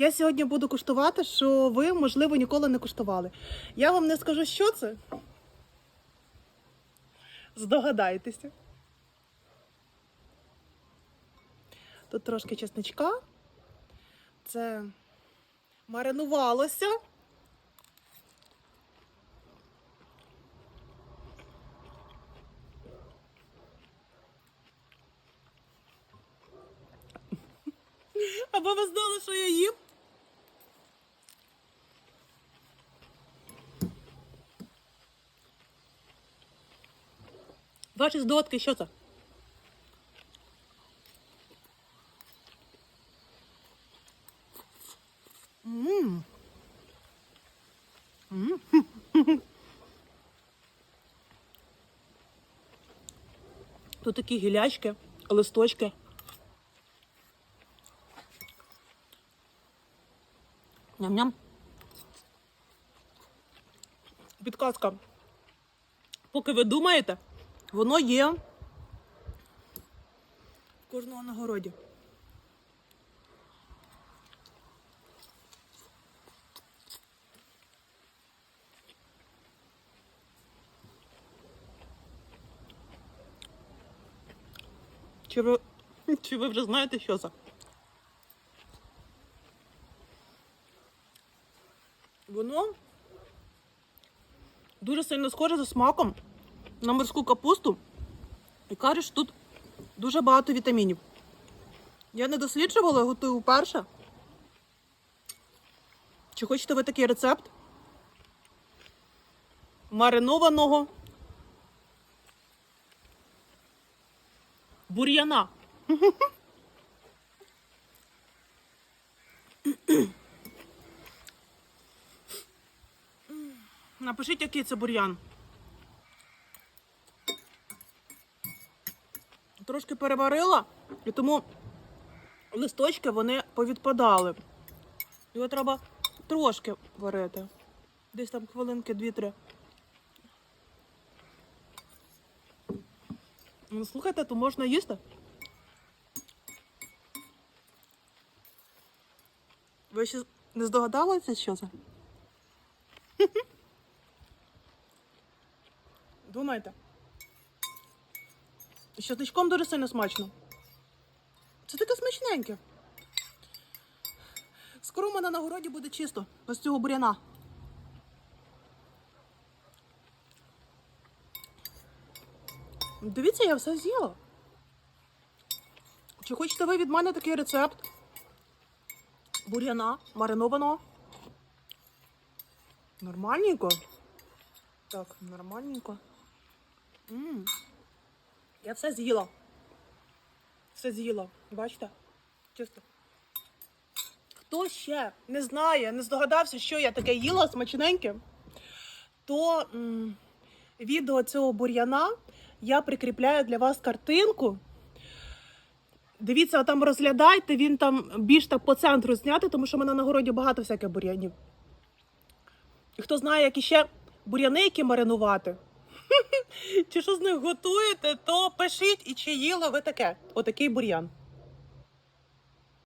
Я сьогодні буду куштувати, що ви, можливо, ніколи не куштували. Я вам не скажу, що це. Здогадайтеся. Тут трошки чесничка. Це маринувалося. Або ви знали, що я їм? Ваші здогадки, що це? Тут такі гілячки, листочки. Ням-ням. Підказка. Поки ви думаєте, воно є в кожного на городі. Чи ви, чи ви вже знаєте, що це? Воно дуже сильно схоже за смаком на морську капусту. І кажуть, що тут дуже багато вітамінів. Я не досліджувала, готую вперше. Чи хочете ви такий рецепт? Маринованого бур'яна. Напишіть, який це бур'ян. Трошки переварила, і тому листочки вони повідпадали. Його треба трошки варити. Десь там хвилинки дві-три. Ну, слухайте, то можна їсти. Ви ще не здогадалися, що це? Думайте. І з чесничком дуже сильно смачно. Це таке смачненьке. Скоро у мене на городі буде чисто без цього буряна. Дивіться, я все з'їла. Чи хочете ви від мене такий рецепт? Бур'яна маринованого? Нормальненько. Так, нормальненько. м Я все з'їла. Все з'їла. Бачите? Чисто. Хто ще не знає, не здогадався, що я таке їла смачненьке, то м, відео цього бур'яна я прикріпляю для вас картинку. Дивіться, там розглядайте, він там більш так по центру зняти, тому що в мене на городі багато всяких бур'янів. І хто знає, які ще бур'яни, які маринувати, чи що з них готуєте, то пишіть і чи їли ви таке, отакий бур'ян.